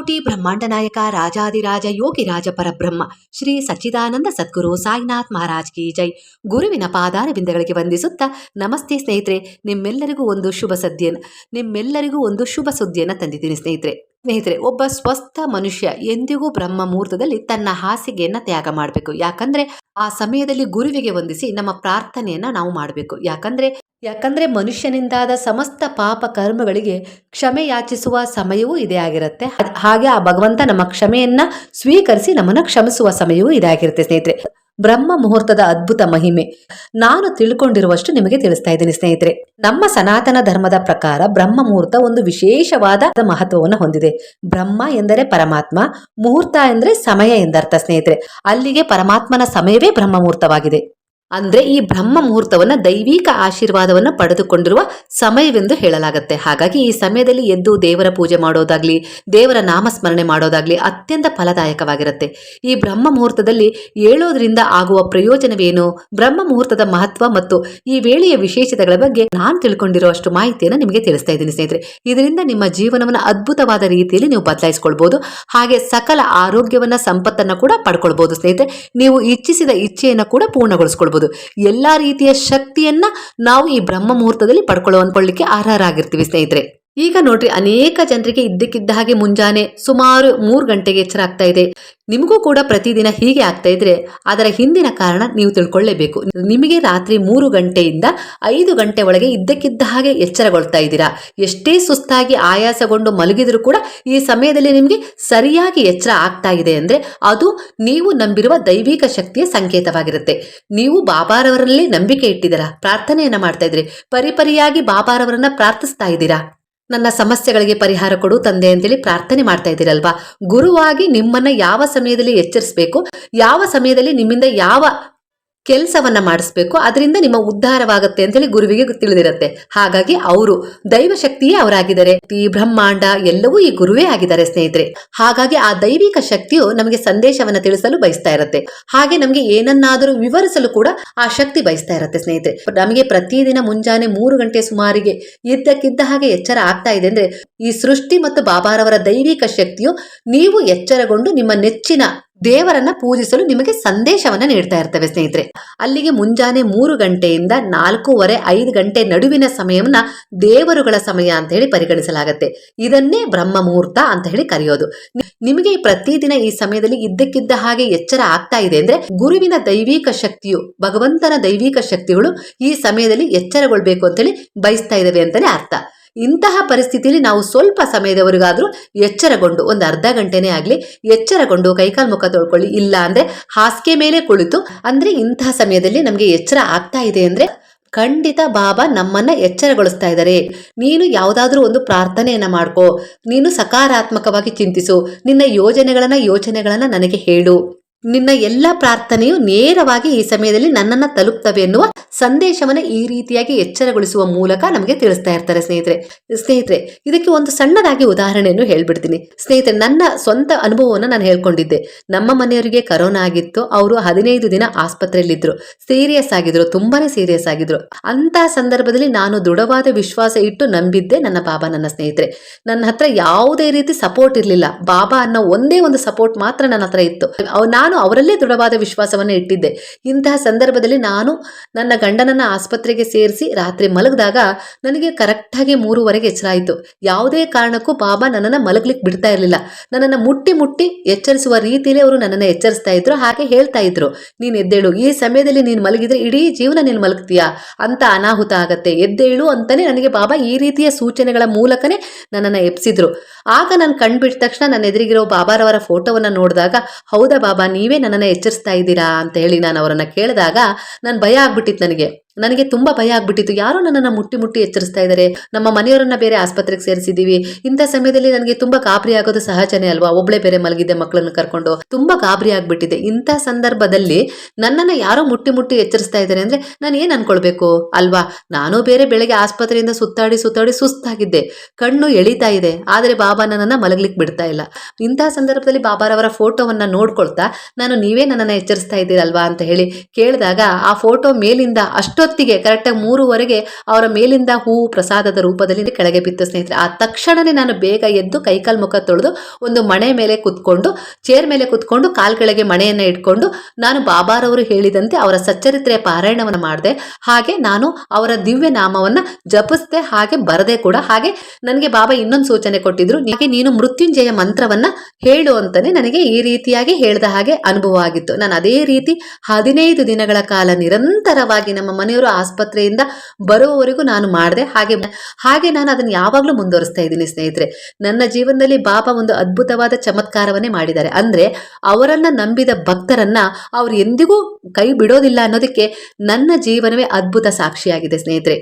ಮುಕ್ಕೋಟಿ ಬ್ರಹ್ಮಾಂಡ ನಾಯಕ ರಾಜಾದಿರಾಜ ಯೋಗಿ ರಾಜ ಪರಬ್ರಹ್ಮ, ಶ್ರೀ ಸಚ್ಚಿದಾನಂದ ಸದ್ಗುರು ಸಾಯಿನಾಥ್ ಮಹಾರಾಜ್ ಕಿ ಜೈ. ಗುರುವಿನ ಪಾದಾರವಿಂದಗಳಿಗೆ ವಂದಿಸುತ್ತಾ, ನಮಸ್ತೆ ಸ್ನೇಹಿತರೆ, ನಿಮ್ಮೆಲ್ಲರಿಗೂ ಒಂದು ಶುಭ ಸದ್ಯನ, ನಿಮ್ಮೆಲ್ಲರಿಗೂ ಒಂದು ಶುಭ ಸುದ್ದಿಯನ್ನು ತಂದಿದ್ದೀನಿ ಸ್ನೇಹಿತರೆ. ಸ್ನೇಹಿತರೆ, ಒಬ್ಬ ಸ್ವಸ್ಥ ಮನುಷ್ಯ ಎಂದಿಗೂ ಬ್ರಹ್ಮ ಮುಹೂರ್ತದಲ್ಲಿ ತನ್ನ ಹಾಸಿಗೆಯನ್ನ ತ್ಯಾಗ ಮಾಡಬೇಕು. ಯಾಕಂದ್ರೆ ಆ ಸಮಯದಲ್ಲಿ ಗುರುವಿಗೆ ವಂದಿಸಿ ನಮ್ಮ ಪ್ರಾರ್ಥನೆಯನ್ನ ನಾವು ಮಾಡಬೇಕು. ಯಾಕಂದ್ರೆ ಯಾಕಂದ್ರೆ ಮನುಷ್ಯನಿಂದಾದ ಸಮಸ್ತ ಪಾಪ ಕರ್ಮಗಳಿಗೆ ಕ್ಷಮೆ ಯಾಚಿಸುವ ಸಮಯವೂ ಇದೇ ಆಗಿರುತ್ತೆ. ಹಾಗೆ ಆ ಭಗವಂತ ನಮ್ಮ ಕ್ಷಮೆಯನ್ನ ಸ್ವೀಕರಿಸಿ ನಮ್ಮನ್ನ ಕ್ಷಮಿಸುವ ಸಮಯವೂ ಇದೇ ಆಗಿರುತ್ತೆ ಸ್ನೇಹಿತರೆ. ಬ್ರಹ್ಮ ಮುಹೂರ್ತದ ಅದ್ಭುತ ಮಹಿಮೆ. ನಾನು ತಿಳ್ಕೊಂಡಿರುವಷ್ಟು ನಿಮಗೆ ತಿಳಿಸ್ತಾ ಇದ್ದೀನಿ ಸ್ನೇಹಿತರೆ. ನಮ್ಮ ಸನಾತನ ಧರ್ಮದ ಪ್ರಕಾರ ಬ್ರಹ್ಮ ಮುಹೂರ್ತ ಒಂದು ವಿಶೇಷವಾದ ಮಹತ್ವವನ್ನು ಹೊಂದಿದೆ. ಬ್ರಹ್ಮ ಎಂದರೆ ಪರಮಾತ್ಮ, ಮುಹೂರ್ತ ಎಂದರೆ ಸಮಯ ಎಂದರ್ಥ ಸ್ನೇಹಿತರೆ. ಅಲ್ಲಿಗೆ ಪರಮಾತ್ಮನ ಸಮಯವೇ ಬ್ರಹ್ಮ ಮುಹೂರ್ತವಾಗಿದೆ. ಅಂದ್ರೆ ಈ ಬ್ರಹ್ಮ ಮುಹೂರ್ತವನ್ನ ದೈವಿಕ ಆಶೀರ್ವಾದವನ್ನ ಪಡೆದುಕೊಂಡಿರುವ ಸಮಯವೆಂದು ಹೇಳಲಾಗುತ್ತೆ. ಹಾಗಾಗಿ ಈ ಸಮಯದಲ್ಲಿ ಎದ್ದು ದೇವರ ಪೂಜೆ ಮಾಡೋದಾಗ್ಲಿ, ದೇವರ ನಾಮಸ್ಮರಣೆ ಮಾಡೋದಾಗ್ಲಿ ಅತ್ಯಂತ ಫಲದಾಯಕವಾಗಿರುತ್ತೆ. ಈ ಬ್ರಹ್ಮ ಮುಹೂರ್ತದಲ್ಲಿ ಏಳೋದ್ರಿಂದ ಆಗುವ ಪ್ರಯೋಜನವೇನು? ಬ್ರಹ್ಮ ಮುಹೂರ್ತದ ಮಹತ್ವ ಮತ್ತು ಈ ವೇಳೆಯ ವಿಶೇಷತೆಗಳ ಬಗ್ಗೆ ನಾನು ತಿಳ್ಕೊಂಡಿರುವಷ್ಟು ಮಾಹಿತಿಯನ್ನು ನಿಮಗೆ ತಿಳಿಸ್ತಾ ಇದ್ದೀನಿ ಸ್ನೇಹಿತರೆ. ಇದರಿಂದ ನಿಮ್ಮ ಜೀವನವನ್ನು ಅದ್ಭುತವಾದ ರೀತಿಯಲ್ಲಿ ನೀವು ಬದಲಾಯಿಸಿಕೊಳ್ಬಹುದು ಹಾಗೆ ಸಕಲ ಆರೋಗ್ಯವನ್ನ, ಸಂಪತ್ತನ್ನ ಕೂಡ ಪಡ್ಕೊಳ್ಬಹುದು ಸ್ನೇಹಿತರೆ. ನೀವು ಇಚ್ಛಿಸಿದ ಇಚ್ಛೆಯನ್ನು ಕೂಡ ಪೂರ್ಣಗೊಳಿಸ್ಕೊಳ್ಬಹುದು ಎಲ್ಲಾ ರೀತಿಯ ಶಕ್ತಿಯನ್ನ ನಾವು ಈ ಬ್ರಹ್ಮ ಮುಹೂರ್ತದಲ್ಲಿ ಪಡ್ಕೊಳ್ಳುವಂಕೊಳ್ಳಿಕ್ಕೆ ಅರ್ಹರಾಗಿರ್ತೀವಿ ಸ್ನೇಹಿತರೆ. ಈಗ ನೋಡ್ರಿ, ಅನೇಕ ಜನರಿಗೆ ಇದ್ದಕ್ಕಿದ್ದ ಹಾಗೆ ಮುಂಜಾನೆ ಸುಮಾರು ಮೂರು ಗಂಟೆಗೆ ಎಚ್ಚರ ಆಗ್ತಾ ಇದೆ. ನಿಮಗೂ ಕೂಡ ಪ್ರತಿದಿನ ಹೀಗೆ ಆಗ್ತಾ ಇದ್ರೆ, ಅದರ ಹಿಂದಿನ ಕಾರಣ ನೀವು ತಿಳ್ಕೊಳ್ಳೇಬೇಕು. ನಿಮಗೆ ರಾತ್ರಿ ಮೂರು ಗಂಟೆಯಿಂದ ಐದು ಗಂಟೆ ಒಳಗೆ ಇದ್ದಕ್ಕಿದ್ದ ಹಾಗೆ ಎಚ್ಚರಗೊಳ್ತಾ ಇದ್ದೀರಾ? ಎಷ್ಟೇ ಸುಸ್ತಾಗಿ ಆಯಾಸಗೊಂಡು ಮಲಗಿದರೂ ಕೂಡ ಈ ಸಮಯದಲ್ಲಿ ನಿಮಗೆ ಸರಿಯಾಗಿ ಎಚ್ಚರ ಆಗ್ತಾ ಇದೆ ಅಂದ್ರೆ ಅದು ನೀವು ನಂಬಿರುವ ದೈವಿಕ ಶಕ್ತಿಯ ಸಂಕೇತವಾಗಿರುತ್ತೆ. ನೀವು ಬಾಬಾರವರಲ್ಲಿ ನಂಬಿಕೆ ಇಟ್ಟಿದ್ದೀರಾ? ಪ್ರಾರ್ಥನೆಯನ್ನ ಮಾಡ್ತಾ ಇದ್ರಿ. ಪರಿಪರಿಯಾಗಿ ಬಾಬಾರವರನ್ನ ಪ್ರಾರ್ಥಿಸ್ತಾ ಇದ್ದೀರಾ? ನನ್ನ ಸಮಸ್ಯೆಗಳಿಗೆ ಪರಿಹಾರ ಕೊಡು ತಂದೆ ಅಂತೇಳಿ ಪ್ರಾರ್ಥನೆ ಮಾಡ್ತಾ ಇದ್ದೀರಲ್ವಾ? ಗುರುವಾಗಿ ನಿಮ್ಮನ್ನ ಯಾವ ಸಮಯದಲ್ಲಿ ಎಚ್ಚರಿಸಬೇಕು? ಯಾವ ಸಮಯದಲ್ಲಿ ನಿಮ್ಮಿಂದ ಯಾವ ಕೆಲಸವನ್ನ ಮಾಡಿಸ್ಬೇಕು, ಅದರಿಂದ ನಿಮ್ಮ ಉದ್ಧಾರವಾಗುತ್ತೆ ಅಂತೇಳಿ ಗುರುವಿಗೆ ತಿಳಿದಿರುತ್ತೆ. ಹಾಗಾಗಿ ಅವರು ದೈವ ಶಕ್ತಿಯೇ ಅವರಾಗಿದ್ದಾರೆ. ಈ ಬ್ರಹ್ಮಾಂಡ ಎಲ್ಲವೂ ಈ ಗುರುವೇ ಆಗಿದ್ದಾರೆ ಸ್ನೇಹಿತರೆ. ಹಾಗಾಗಿ ಆ ದೈವಿಕ ಶಕ್ತಿಯು ನಮಗೆ ಸಂದೇಶವನ್ನ ತಿಳಿಸಲು ಬಯಸ್ತಾ ಇರುತ್ತೆ. ಹಾಗೆ ನಮಗೆ ಏನನ್ನಾದರೂ ವಿವರಿಸಲು ಕೂಡ ಆ ಶಕ್ತಿ ಬಯಸ್ತಾ ಇರುತ್ತೆ ಸ್ನೇಹಿತರೆ. ನಮಗೆ ಪ್ರತಿದಿನ ಮುಂಜಾನೆ ಮೂರು ಗಂಟೆ ಸುಮಾರಿಗೆ ಇದ್ದಕ್ಕಿದ್ದ ಹಾಗೆ ಎಚ್ಚರ ಆಗ್ತಾ ಇದೆ ಅಂದ್ರೆ ಈ ಸೃಷ್ಟಿ ಮತ್ತು ಬಾಬಾರವರ ದೈವಿಕ ಶಕ್ತಿಯು ನೀವು ಎಚ್ಚರಗೊಂಡು ನಿಮ್ಮ ನೆಚ್ಚಿನ ದೇವರನ್ನ ಪೂಜಿಸಲು ನಿಮಗೆ ಸಂದೇಶವನ್ನ ನೀಡ್ತಾ ಇರ್ತವೆ ಸ್ನೇಹಿತರೆ. ಅಲ್ಲಿಗೆ ಮುಂಜಾನೆ ಮೂರು ಗಂಟೆಯಿಂದ ನಾಲ್ಕೂವರೆ, ಐದು ಗಂಟೆ ನಡುವಿನ ಸಮಯವನ್ನ ದೇವರುಗಳ ಸಮಯ ಅಂತ ಹೇಳಿ ಪರಿಗಣಿಸಲಾಗುತ್ತೆ. ಇದನ್ನೇ ಬ್ರಹ್ಮ ಮುಹೂರ್ತ ಅಂತ ಹೇಳಿ ಕರೆಯೋದು. ನಿಮಗೆ ಪ್ರತಿದಿನ ಈ ಸಮಯದಲ್ಲಿ ಇದ್ದಕ್ಕಿದ್ದ ಹಾಗೆ ಎಚ್ಚರ ಆಗ್ತಾ ಇದೆ ಅಂದ್ರೆ ಗುರುವಿನ ದೈವಿಕ ಶಕ್ತಿಯು, ಭಗವಂತನ ದೈವಿಕ ಶಕ್ತಿಗಳು ಈ ಸಮಯದಲ್ಲಿ ಎಚ್ಚರಗೊಳ್ಬೇಕು ಅಂತೇಳಿ ಬಯಸ್ತಾ ಇದಾವೆ ಅಂತಾನೆ ಅರ್ಥ. ಇಂತಹ ಪರಿಸ್ಥಿತಿಯಲ್ಲಿ ನಾವು ಸ್ವಲ್ಪ ಸಮಯದವರೆಗಾದರೂ ಎಚ್ಚರಗೊಂಡು ಒಂದು ಅರ್ಧ ಗಂಟೆನೇ ಆಗಲಿ ಎಚ್ಚರಗೊಂಡು ಕೈಕಾಲು ಮುಖ ತೊಳ್ಕೊಳ್ಳಿ. ಇಲ್ಲ ಅಂದ್ರೆ ಹಾಸಿಗೆ ಮೇಲೆ ಕುಳಿತು ಅಂದ್ರೆ ಇಂತಹ ಸಮಯದಲ್ಲಿ ನಮಗೆ ಎಚ್ಚರ ಆಗ್ತಾ ಇದೆ ಅಂದ್ರೆ ಖಂಡಿತ ಬಾಬಾ ನಮ್ಮನ್ನ ಎಚ್ಚರಗೊಳಿಸ್ತಾ ಇದ್ದಾರೆ. ನೀನು ಯಾವುದಾದ್ರೂ ಒಂದು ಪ್ರಾರ್ಥನೆಯನ್ನ ಮಾಡ್ಕೋ. ನೀನು ಸಕಾರಾತ್ಮಕವಾಗಿ ಚಿಂತಿಸು. ನಿನ್ನ ಯೋಜನೆಗಳನ್ನ ಯೋಚನೆಗಳನ್ನ ನನಗೆ ಹೇಳು. ನಿನ್ನ ಎಲ್ಲ ಪ್ರಾರ್ಥನೆಯು ನೇರವಾಗಿ ಈ ಸಮಯದಲ್ಲಿ ನನ್ನನ್ನು ತಲುಪ್ತವೆ ಎನ್ನುವ ಸಂದೇಶವನ್ನ ಈ ರೀತಿಯಾಗಿ ಎಚ್ಚರಗೊಳಿಸುವ ಮೂಲಕ ನಮಗೆ ತಿಳಿಸ್ತಾ ಇರ್ತಾರೆ ಸ್ನೇಹಿತರೆ. ಸ್ನೇಹಿತರೆ, ಇದಕ್ಕೆ ಒಂದು ಸಣ್ಣದಾಗಿ ಉದಾಹರಣೆಯನ್ನು ಹೇಳ್ಬಿಡ್ತೀನಿ. ಸ್ನೇಹಿತರೆ, ನನ್ನ ಸ್ವಂತ ಅನುಭವವನ್ನು ನಾನು ಹೇಳ್ಕೊಂಡಿದ್ದೆ. ನಮ್ಮ ಮನೆಯವರಿಗೆ ಕರೋನಾ ಆಗಿತ್ತು, ಅವರು ಹದಿನೈದು ದಿನ ಆಸ್ಪತ್ರೆಯಲ್ಲಿದ್ದರು ಸೀರಿಯಸ್ ಆಗಿದ್ರು, ತುಂಬಾನೇ ಸೀರಿಯಸ್ ಆಗಿದ್ರು. ಅಂತ ಸಂದರ್ಭದಲ್ಲಿ ನಾನು ದೃಢವಾದ ವಿಶ್ವಾಸ ಇಟ್ಟು ನಂಬಿದ್ದೆ ನನ್ನ ಬಾಬಾ ನನ್ನ ಸ್ನೇಹಿತರೆ. ನನ್ನ ಹತ್ರ ಯಾವುದೇ ರೀತಿ ಸಪೋರ್ಟ್ ಇರಲಿಲ್ಲ. ಬಾಬಾ ಅನ್ನೋ ಒಂದೇ ಒಂದು ಸಪೋರ್ಟ್ ಮಾತ್ರ ನನ್ನ ಹತ್ರ ಇತ್ತು. ಅವ್- ನಾನು ಅವರಲ್ಲೇ ದೃಢವಾದ ವಿಶ್ವಾಸವನ್ನು ಇಟ್ಟಿದ್ದೆ. ಇಂತಹ ಸಂದರ್ಭದಲ್ಲಿ ನಾನು ನನ್ನ ಗಂಡನನ್ನ ಆಸ್ಪತ್ರೆಗೆ ಸೇರಿಸಿ ರಾತ್ರಿ ಮಲಗಿದಾಗ ನನಗೆ ಕರೆಕ್ಟಾಗಿ ಮೂರುವರೆಗೆ ಎಚ್ಚರಾಯಿತು. ಯಾವುದೇ ಕಾರಣಕ್ಕೂ ಬಾಬಾ ನನ್ನನ್ನು ಮಲಗಲಿಕ್ಕೆ ಬಿಡ್ತಾ ಇರಲಿಲ್ಲ. ನನ್ನನ್ನು ಮುಟ್ಟಿ ಮುಟ್ಟಿ ಎಚ್ಚರಿಸುವ ರೀತಿಯಲ್ಲಿ ಅವರು ನನ್ನನ್ನು ಎಚ್ಚರಿಸ್ತಾ ಇದ್ರು, ಹಾಗೆ ಹೇಳ್ತಾ ಇದ್ರು. ನೀನು ಎದ್ದೇಳು, ಈ ಸಮಯದಲ್ಲಿ ನೀನು ಮಲಗಿದ್ರೆ ಇಡೀ ಜೀವನ ನೀನು ಮಲಗ್ತೀಯಾ? ಅಂತ ಅನಾಹುತ ಆಗತ್ತೆ. ಎದ್ದೇಳು ಅಂತಾನೆ ನನಗೆ ಬಾಬಾ ಈ ರೀತಿಯ ಸೂಚನೆಗಳ ಮೂಲಕನೇ ನನ್ನನ್ನು ಎಪ್ಸಿದ್ರು ಆಗ ನಾನು ಕಣ್ಬಿಟ್ಟ ತಕ್ಷಣ ನನ್ನ ಎದುರಿಗಿರೋ ಬಾಬಾರವರ ಫೋಟೋವನ್ನ ನೋಡಿದಾಗ, ಹೌದಾ ಬಾಬಾ ನೀವೇ ನನ್ನನ್ನು ಎಚ್ಚರಿಸ್ತಾ ಇದ್ದೀರಾ ಅಂತ ಹೇಳಿ ನಾನು ಅವರನ್ನು ಕೇಳಿದಾಗ ನಾನು ಭಯ ಆಗ್ಬಿಟ್ಟಿತ್ತು ನನಗೆ. ನನಗೆ ತುಂಬಾ ಭಯ ಆಗ್ಬಿಟ್ಟಿತ್ತು. ಯಾರೋ ನನ್ನನ್ನು ಮುಟ್ಟಿ ಮುಟ್ಟಿ ಎಚ್ಚರಿಸ್ತಾ ಇದ್ದಾರೆ ನಮ್ಮ ಮನೆಯವರನ್ನ ಬೇರೆ ಆಸ್ಪತ್ರೆಗೆ ಸೇರಿಸಿದೀವಿ. ಇಂಥ ಸಮಯದಲ್ಲಿ ನನಗೆ ತುಂಬಾ ಗಾಬರಿ ಆಗೋದು ಸಹಜನೇ ಅಲ್ವಾ? ಒಬ್ಳೆ ಬೇರೆ ಮಲಗಿದ್ದೆ ಮಕ್ಕಳನ್ನು ಕರ್ಕೊಂಡು. ತುಂಬಾ ಗಾಬರಿ ಆಗ್ಬಿಟ್ಟಿದೆ. ಇಂಥ ಸಂದರ್ಭದಲ್ಲಿ ನನ್ನನ್ನು ಯಾರೋ ಮುಟ್ಟಿ ಮುಟ್ಟಿ ಎಚ್ಚರಿಸ್ತಾ ಇದ್ದಾರೆ ಅಂದ್ರೆ ನಾನು ಏನ್ ಅನ್ಕೊಳ್ಬೇಕು? ಅಲ್ವಾ? ನಾನು ಬೇರೆ ಬೆಳಗ್ಗೆ ಆಸ್ಪತ್ರೆಯಿಂದ ಸುತ್ತಾಡಿ ಸುತ್ತಾಡಿ ಸುಸ್ತಾಗಿದ್ದೆ. ಕಣ್ಣು ಎಳಿತಾ ಇದೆ. ಆದ್ರೆ ಬಾಬಾ ನನ್ನನ್ನು ಮಲಗ್ಲಿಕ್ಕೆ ಬಿಡ್ತಾ ಇಲ್ಲ. ಇಂತಹ ಸಂದರ್ಭದಲ್ಲಿ ಬಾಬಾರವರ ಫೋಟೋವನ್ನ ನೋಡ್ಕೊಳ್ತಾ ನಾನು ನೀವೇ ನನ್ನನ್ನು ಎಚ್ಚರಿಸ್ತಾ ಇದ್ದೀರಲ್ವಾ ಅಂತ ಹೇಳಿ ಕೇಳಿದಾಗ ಆ ಫೋಟೋ ಮೇಲಿಂದ ಅಷ್ಟೊತ್ತು ಇಷ್ಟೊತ್ತಿಗೆ ಕರೆಕ್ಟಾಗಿ ಮೂರುವರೆಗೆ ಅವರ ಮೇಲಿಂದ ಹೂವು ಪ್ರಸಾದದ ರೂಪದಲ್ಲಿ ಕೆಳಗೆ ಬಿತ್ತು ಸ್ನೇಹಿತರೆ. ಆ ತಕ್ಷಣನೇ ನಾನು ಬೇಗ ಎದ್ದು ಕೈಕಾಲ್ ಮುಖ ತೊಳೆದು ಒಂದು ಮಣೆ ಮೇಲೆ ಕುತ್ಕೊಂಡು ಚೇರ್ ಮೇಲೆ ಕುತ್ಕೊಂಡು, ಕಾಲ್ ಕೆಳಗೆ ಮಣೆಯನ್ನು ಇಟ್ಕೊಂಡು ನಾನು ಬಾಬಾರವರು ಹೇಳಿದಂತೆ ಅವರ ಸಚ್ಚರಿತ್ರೆಯ ಪಾರಾಯಣವನ್ನು ಮಾಡಿದೆ. ಹಾಗೆ ನಾನು ಅವರ ದಿವ್ಯ ನಾಮವನ್ನ ಜಪಿಸ್ದೆ, ಹಾಗೆ ಬರದೆ ಕೂಡ. ಹಾಗೆ ನನಗೆ ಬಾಬಾ ಇನ್ನೊಂದು ಸೂಚನೆ ಕೊಟ್ಟಿದ್ರು. ಹಾಗೆ ನೀನು ಮೃತ್ಯುಂಜಯ ಮಂತ್ರವನ್ನ ಹೇಳು ಅಂತಾನೆ ನನಗೆ ಈ ರೀತಿಯಾಗಿ ಹೇಳಿದ ಹಾಗೆ ಅನುಭವ ಆಗಿತ್ತು. ನಾನು ಅದೇ ರೀತಿ ಹದಿನೈದು ದಿನಗಳ ಕಾಲ ನಿರಂತರವಾಗಿ ನಮ್ಮ ಮನೆಯವರು ಆಸ್ಪತ್ರೆಯಿಂದ ಬರುವವರೆಗೂ ನಾನು ಮಾಡಿದೆ. ಹಾಗೆ ಹಾಗೆ ನಾನು ಅದನ್ನು ಯಾವಾಗಲೂ ಮುಂದುವರಿಸ್ತಾ ಇದ್ದೀನಿ ಸ್ನೇಹಿತರೆ. ನನ್ನ ಜೀವನದಲ್ಲಿ ಬಾಬಾ ಒಂದು ಅದ್ಭುತವಾದ ಚಮತ್ಕಾರವನ್ನೇ ಮಾಡಿದ್ದಾರೆ. ಅಂದ್ರೆ ಅವರನ್ನ ನಂಬಿದ ಭಕ್ತರನ್ನ ಅವ್ರು ಎಂದಿಗೂ ಕೈ ಬಿಡೋದಿಲ್ಲ ಅನ್ನೋದಕ್ಕೆ ನನ್ನ ಜೀವನವೇ ಅದ್ಭುತ ಸಾಕ್ಷಿಯಾಗಿದೆ ಸ್ನೇಹಿತರೆ.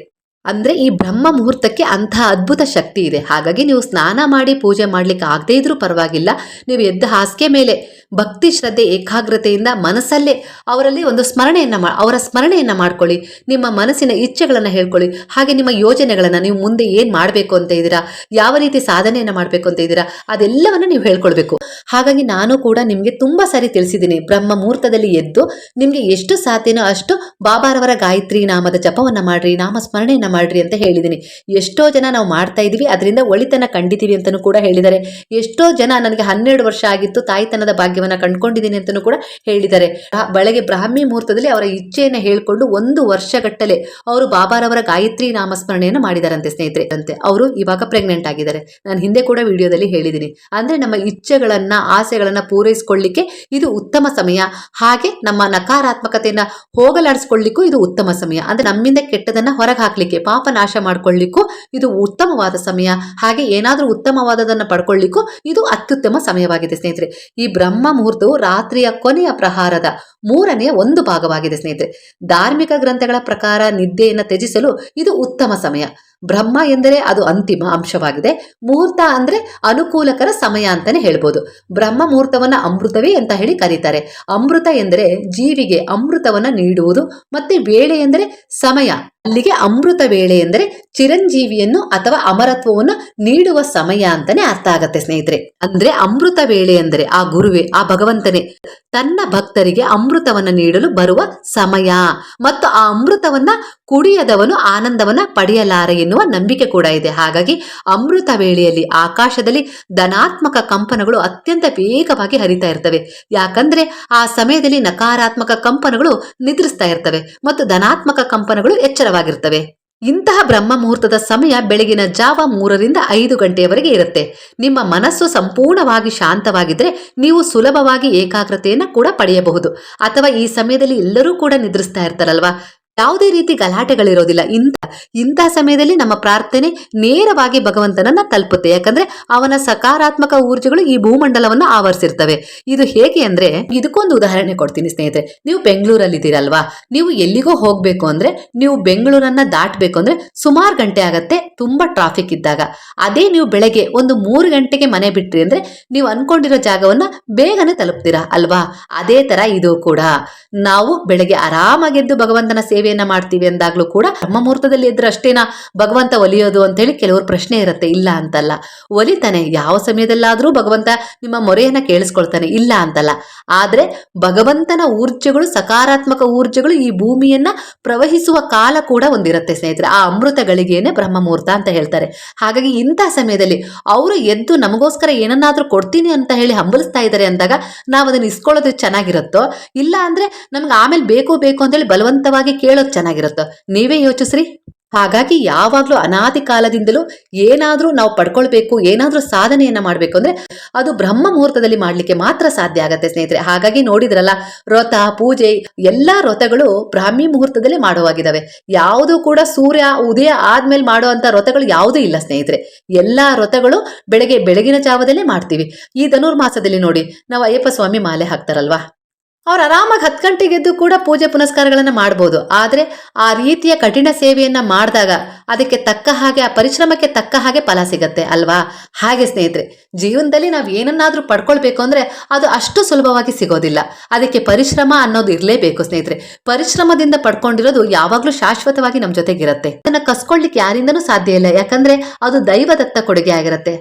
ಅಂದ್ರೆ ಈ ಬ್ರಹ್ಮ ಮುಹೂರ್ತಕ್ಕೆ ಅಂತಹ ಅದ್ಭುತ ಶಕ್ತಿ ಇದೆ. ಹಾಗಾಗಿ ನೀವು ಸ್ನಾನ ಮಾಡಿ ಪೂಜೆ ಮಾಡ್ಲಿಕ್ಕೆ ಆಗದೇ ಇದ್ರೂ ಪರವಾಗಿಲ್ಲ. ನೀವು ಎದ್ದ ಹಾಸಿಗೆ ಮೇಲೆ ಭಕ್ತಿ ಶ್ರದ್ಧೆ ಏಕಾಗ್ರತೆಯಿಂದ ಮನಸ್ಸಲ್ಲೇ ಅವರಲ್ಲಿ ಒಂದು ಸ್ಮರಣೆಯನ್ನ ಮಾ, ಅವರ ಸ್ಮರಣೆಯನ್ನ ಮಾಡ್ಕೊಳ್ಳಿ. ನಿಮ್ಮ ಮನಸ್ಸಿನ ಇಚ್ಛೆಗಳನ್ನು ಹೇಳ್ಕೊಳ್ಳಿ. ಹಾಗೆ ನಿಮ್ಮ ಯೋಜನೆಗಳನ್ನು ನೀವು ಮುಂದೆ ಏನು ಮಾಡಬೇಕು ಅಂತ ಇದ್ದೀರಾ? ಯಾವ ರೀತಿ ಸಾಧನೆಯನ್ನು ಮಾಡಬೇಕು ಅಂತ ಇದ್ದೀರಾ? ಅದೆಲ್ಲವನ್ನು ನೀವು ಹೇಳ್ಕೊಳ್ಬೇಕು. ಹಾಗಾಗಿ ನಾನು ಕೂಡ ನಿಮಗೆ ತುಂಬ ಸರಿ ತಿಳಿಸಿದ್ದೀನಿ. ಬ್ರಹ್ಮ ಮುಹೂರ್ತದಲ್ಲಿ ಎದ್ದು ನಿಮಗೆ ಎಷ್ಟು ಸಾಧ್ಯನೋ ಅಷ್ಟು ಬಾಬಾರವರ ಗಾಯತ್ರಿ ನಾಮದ ಜಪವನ್ನು ಮಾಡ್ರಿ. ನಾಮ ಸ್ಮರಣೆಯನ್ನ ಮಾಡ್ರಿ ಅಂತ ಹೇಳಿದ್ದೀನಿ ಎಷ್ಟೋ ಜನ ನಾವು ಮಾಡ್ತಾ ಇದ್ದೀವಿ, ಅದರಿಂದ ಒಳಿತನ ಕಂಡಿದ್ದೀವಿ ಅಂತಲೂ ಕೂಡ ಹೇಳಿದ್ದಾರೆ. ಎಷ್ಟೋ ಜನ ನನಗೆ ಹನ್ನೆರಡು ವರ್ಷ ಆಗಿತ್ತು, ತಾಯ್ತನದ ಭಾಗ್ಯವನ್ನು ಕಂಡುಕೊಂಡಿದ್ದೀನಿ ಅಂತಲೂ ಕೂಡ ಹೇಳಿದ್ದಾರೆ. ಬೆಳಗ್ಗೆ ಬ್ರಾಹ್ಮಿ ಮುಹೂರ್ತದಲ್ಲಿ ಅವರ ಇಚ್ಛೆಯನ್ನು ಹೇಳಿಕೊಂಡು ಒಂದು ವರ್ಷಗಟ್ಟಲೆ ಅವರು ಬಾಬಾರವರ ಗಾಯತ್ರಿ ನಾಮಸ್ಮರಣೆಯನ್ನು ಮಾಡಿದಾರಂತೆ ಸ್ನೇಹಿತರೆ. ಅಂತೆ, ಅವರು ಇವಾಗ ಪ್ರೆಗ್ನೆಂಟ್ ಆಗಿದ್ದಾರೆ. ನಾನು ಹಿಂದೆ ಕೂಡ ವಿಡಿಯೋದಲ್ಲಿ ಹೇಳಿದ್ದೀನಿ ಅಂದರೆ ನಮ್ಮ ಇಚ್ಛೆಗಳನ್ನು, ಆಸೆಗಳನ್ನು ಪೂರೈಸಿಕೊಳ್ಳಿಕ್ಕೆ ಇದು ಉತ್ತಮ ಸಮಯ. ಹಾಗೆ ನಮ್ಮ ನಕಾರಾತ್ಮಕತೆಯನ್ನು ಹೋಗಲಾಡಿಸ್ಕೊಳ್ಳಿಕ್ಕೂ ಇದು ಉತ್ತಮ ಸಮಯ. ಅಂದರೆ ನಮ್ಮಿಂದ ಕೆಟ್ಟದನ್ನು ಹೊರಗೆ ಹಾಕ್ಲಿಕ್ಕೆ ಪಾಪ ನಾಶ ಮಾಡ್ಕೊಳ್ಳಿಕ್ಕೂ ಇದು ಉತ್ತಮವಾದ ಸಮಯ. ಹಾಗೆ ಏನಾದರೂ ಉತ್ತಮವಾದದನ್ನು ಪಡ್ಕೊಳ್ಳಿಕ್ಕೂ ಇದು ಅತ್ಯುತ್ತಮ ಸಮಯವಾಗಿದೆ ಸ್ನೇಹಿತರೆ. ಈ ಬ್ರಹ್ಮ ಮುಹೂರ್ತವು ರಾತ್ರಿಯ ಕೊನೆಯ ಪ್ರಹಾರದ ಮೂರನೆಯ ಒಂದು ಭಾಗವಾಗಿದೆ ಸ್ನೇಹಿತರೆ. ಧಾರ್ಮಿಕ ಗ್ರಂಥಗಳ ಪ್ರಕಾರ ನಿದ್ದೆಯನ್ನು ತ್ಯಜಿಸಲು ಇದು ಉತ್ತಮ ಸಮಯ. ಬ್ರಹ್ಮ ಎಂದರೆ ಅದು ಅಂತಿಮ ಅಂಶವಾಗಿದೆ. ಮುಹೂರ್ತ ಅಂದ್ರೆ ಅನುಕೂಲಕರ ಸಮಯ ಅಂತಾನೆ ಹೇಳ್ಬೋದು. ಬ್ರಹ್ಮ ಮುಹೂರ್ತವನ್ನ ಅಮೃತವೇ ಅಂತ ಹೇಳಿ ಕರೀತಾರೆ. ಅಮೃತ ಎಂದರೆ ಜೀವಿಗೆ ಅಮೃತವನ್ನ ನೀಡುವುದು ಮತ್ತೆ ವೇಳೆ ಎಂದರೆ ಸಮಯ. ಅಲ್ಲಿಗೆ ಅಮೃತ ವೇಳೆ ಎಂದರೆ ಚಿರಂಜೀವಿಯನ್ನು ಅಥವಾ ಅಮರತ್ವವನ್ನು ನೀಡುವ ಸಮಯ ಅಂತಾನೆ ಅರ್ಥ ಆಗತ್ತೆ ಸ್ನೇಹಿತರೆ. ಅಂದ್ರೆ ಅಮೃತ ವೇಳೆ ಎಂದರೆ ಆ ಗುರುವೆ, ಆ ಭಗವಂತನೇ ತನ್ನ ಭಕ್ತರಿಗೆ ಅಮೃತವನ್ನ ನೀಡಲು ಬರುವ ಸಮಯ. ಮತ್ತು ಆ ಅಮೃತವನ್ನ ಕುಡಿಯದವನು ಆನಂದವನ್ನ ಪಡೆಯಲಾರ ಎನ್ನುವ ನಂಬಿಕೆ ಕೂಡ ಇದೆ. ಹಾಗಾಗಿ ಅಮೃತ ವೇಳೆಯಲ್ಲಿ ಆಕಾಶದಲ್ಲಿ ಧನಾತ್ಮಕ ಕಂಪನಗಳು ಅತ್ಯಂತ ವೇಗವಾಗಿ ಹರಿತಾ ಇರ್ತವೆ. ಯಾಕಂದ್ರೆ ಆ ಸಮಯದಲ್ಲಿ ನಕಾರಾತ್ಮಕ ಕಂಪನಗಳು ನಿದ್ರಿಸ್ತಾ ಇರ್ತವೆ ಮತ್ತು ಧನಾತ್ಮಕ ಕಂಪನಗಳು ಎಚ್ಚರವಾಗಿರ್ತವೆ. ಇಂತಹ ಬ್ರಹ್ಮ ಮುಹೂರ್ತದ ಸಮಯ ಬೆಳಗಿನ ಜಾವ ಮೂರರಿಂದ ಐದು ಗಂಟೆಯವರೆಗೆ ಇರುತ್ತೆ. ನಿಮ್ಮ ಮನಸ್ಸು ಸಂಪೂರ್ಣವಾಗಿ ಶಾಂತವಾಗಿದ್ರೆ ನೀವು ಸುಲಭವಾಗಿ ಏಕಾಗ್ರತೆಯನ್ನು ಕೂಡ ಪಡೆಯಬಹುದು. ಅಥವಾ ಈ ಸಮಯದಲ್ಲಿ ಎಲ್ಲರೂ ಕೂಡ ನಿದ್ರಿಸ್ತಾ ಇರ್ತಾರಲ್ವಾ? ಯಾವುದೇ ರೀತಿ ಗಲಾಟೆಗಳಿರೋದಿಲ್ಲ. ಇಂಥ ಇಂಥ ಸಮಯದಲ್ಲಿ ನಮ್ಮ ಪ್ರಾರ್ಥನೆ ನೇರವಾಗಿ ಭಗವಂತನನ್ನ ತಲುಪುತ್ತೆ. ಯಾಕಂದ್ರೆ ಅವನ ಸಕಾರಾತ್ಮಕ ಊರ್ಜೆಗಳು ಈ ಭೂಮಂಡಲವನ್ನ ಆವರಿಸಿರ್ತವೆ. ಇದು ಹೇಗೆ ಅಂದ್ರೆ, ಇದಕ್ಕೊಂದು ಉದಾಹರಣೆ ಕೊಡ್ತೀನಿ ಸ್ನೇಹಿತರೆ. ನೀವು ಬೆಂಗಳೂರಲ್ಲಿ ಇದ್ದೀರಲ್ವಾ ನೀವು ಎಲ್ಲಿಗೋ ಹೋಗ್ಬೇಕು ಅಂದ್ರೆ, ನೀವು ಬೆಂಗಳೂರನ್ನ ದಾಟಬೇಕು ಅಂದ್ರೆ ಸುಮಾರು ಗಂಟೆ ಆಗತ್ತೆ ತುಂಬಾ ಟ್ರಾಫಿಕ್ ಇದ್ದಾಗ. ಅದೇ ನೀವು ಬೆಳಗ್ಗೆ ಒಂದು ಮೂರು ಗಂಟೆಗೆ ಮನೆ ಬಿಟ್ರಿ ಅಂದ್ರೆ, ನೀವು ಅನ್ಕೊಂಡಿರೋ ಜಾಗವನ್ನ ಬೇಗನೆ ತಲುಪ್ತೀರಾ ಅಲ್ವಾ? ಅದೇ ತರ ಇದು ಕೂಡ. ನಾವು ಬೆಳಗ್ಗೆ ಆರಾಮಾಗೆದ್ದು ಭಗವಂತನ ಸೇವೆಯನ್ನ ಮಾಡ್ತೀವಿ ಅಂದಾಗ್ಲೂ ಕೂಡ ಬ್ರಹ್ಮ ಮುಹೂರ್ತದಲ್ಲಿ ಎದ್ರೆ ಅಷ್ಟೇನಾ ಭಗವಂತ ಒಲಿಯೋದು ಅಂತ ಹೇಳಿ ಕೆಲವರು ಪ್ರಶ್ನೆ ಇರುತ್ತೆ, ಇಲ್ಲ ಅಂತಲ್ಲ. ಒಲಿತಾನೆ, ಯಾವ ಸಮಯದಲ್ಲಾದ್ರೂ ಭಗವಂತ ನಿಮ್ಮ ಮೊರೆಯನ್ನ ಕೇಳಿಸ್ಕೊಳ್ತಾನೆ, ಇಲ್ಲ ಅಂತಲ್ಲ. ಆದ್ರೆ ಭಗವಂತನ ಊರ್ಜೆಗಳು, ಸಕಾರಾತ್ಮಕ ಊರ್ಜೆಗಳು ಈ ಭೂಮಿಯನ್ನ ಪ್ರವಹಿಸುವ ಕಾಲ ಕೂಡ ಒಂದಿರುತ್ತೆ ಸ್ನೇಹಿತರೆ. ಆ ಅಮೃತ ಗಳಿಗೆಯೇ ಬ್ರಹ್ಮ ಮುಹೂರ್ತ ಅಂತ ಹೇಳ್ತಾರೆ. ಹಾಗಾಗಿ ಇಂಥ ಸಮಯದಲ್ಲಿ ಅವರು ಎದ್ದು ನಮಗೋಸ್ಕರ ಏನನ್ನಾದ್ರೂ ಕೊಡ್ತೀನಿ ಅಂತ ಹೇಳಿ ಹಂಬಲಿಸ್ತಾ ಇದ್ದಾರೆ ಅಂದಾಗ ನಾವು ಅದನ್ನ ಇಸ್ಕೊಳ್ಳೋದು ಚೆನ್ನಾಗಿರುತ್ತೋ? ಇಲ್ಲ ಅಂದ್ರೆ ನಮ್ಗೆ ಆಮೇಲೆ ಬೇಕು ಬೇಕು ಅಂತೇಳಿ ಬಲವಂತವಾಗಿ ಚೆನ್ನಾಗಿರುತ್ತೋ. ನೀವೇ ಯೋಚಿಸ್ರಿ. ಹಾಗಾಗಿ ಯಾವಾಗಲೂ ಅನಾದಿ ಕಾಲದಿಂದಲೂ ಏನಾದರೂ ನಾವು ಪಡ್ಕೊಳ್ಬೇಕು, ಏನಾದರೂ ಸಾಧನೆಯನ್ನ ಮಾಡಬೇಕು ಅಂದ್ರೆ ಅದು ಬ್ರಹ್ಮ ಮುಹೂರ್ತದಲ್ಲಿ ಮಾಡ್ಲಿಕ್ಕೆ ಮಾತ್ರ ಸಾಧ್ಯ ಆಗತ್ತೆ ಸ್ನೇಹಿತರೆ. ಹಾಗಾಗಿ ನೋಡಿದ್ರಲ್ಲ, ವ್ರತ, ಪೂಜೆ, ಎಲ್ಲಾ ವ್ರತಗಳು ಬ್ರಾಹ್ಮಿ ಮುಹೂರ್ತದಲ್ಲಿ ಮಾಡುವಾಗಿದ್ದಾವೆ ಯಾವುದು ಕೂಡ ಸೂರ್ಯ, ಉದಯ ಆದ್ಮೇಲೆ ಮಾಡುವಂತ ವ್ರತಗಳು ಯಾವುದೂ ಇಲ್ಲ ಸ್ನೇಹಿತರೆ. ಎಲ್ಲಾ ವ್ರತಗಳು ಬೆಳಗ್ಗೆ ಬೆಳಗಿನ ಜಾವದಲ್ಲೇ ಮಾಡ್ತೀವಿ. ಈ ಧನುರ್ಮಾಸದಲ್ಲಿ ನೋಡಿ, ನಾವು ಅಯ್ಯಪ್ಪ ಸ್ವಾಮಿ ಮಾಲೆ ಹಾಕ್ತಾರಲ್ವಾ? ಅವ್ರು ಆರಾಮಾಗಿ ಹತ್ತು ಗಂಟೆಗೆದ್ದು ಕೂಡ ಪೂಜೆ ಪುನಸ್ಕಾರಗಳನ್ನು ಮಾಡ್ಬೋದು. ಆದರೆ ಆ ರೀತಿಯ ಕಠಿಣ ಸೇವೆಯನ್ನು ಮಾಡಿದಾಗ ಅದಕ್ಕೆ ತಕ್ಕ ಹಾಗೆ, ಆ ಪರಿಶ್ರಮಕ್ಕೆ ತಕ್ಕ ಹಾಗೆ ಫಲ ಸಿಗತ್ತೆ ಅಲ್ವಾ? ಹಾಗೆ ಸ್ನೇಹಿತರೆ, ಜೀವನದಲ್ಲಿ ನಾವು ಏನನ್ನಾದರೂ ಪಡ್ಕೊಳ್ಬೇಕು ಅಂದರೆ ಅದು ಅಷ್ಟು ಸುಲಭವಾಗಿ ಸಿಗೋದಿಲ್ಲ. ಅದಕ್ಕೆ ಪರಿಶ್ರಮ ಅನ್ನೋದು ಇರಲೇಬೇಕು ಸ್ನೇಹಿತರೆ. ಪರಿಶ್ರಮದಿಂದ ಪಡ್ಕೊಂಡಿರೋದು ಯಾವಾಗಲೂ ಶಾಶ್ವತವಾಗಿ ನಮ್ಮ ಜೊತೆಗಿರುತ್ತೆ. ಅದನ್ನು ಕಸ್ಕೊಳ್ಳಿಕ್ಕೆ ಯಾರಿಂದನೂ ಸಾಧ್ಯ ಇಲ್ಲ. ಯಾಕಂದರೆ ಅದು ದೈವದತ್ತ ಕೊಡುಗೆ ಆಗಿರುತ್ತೆ.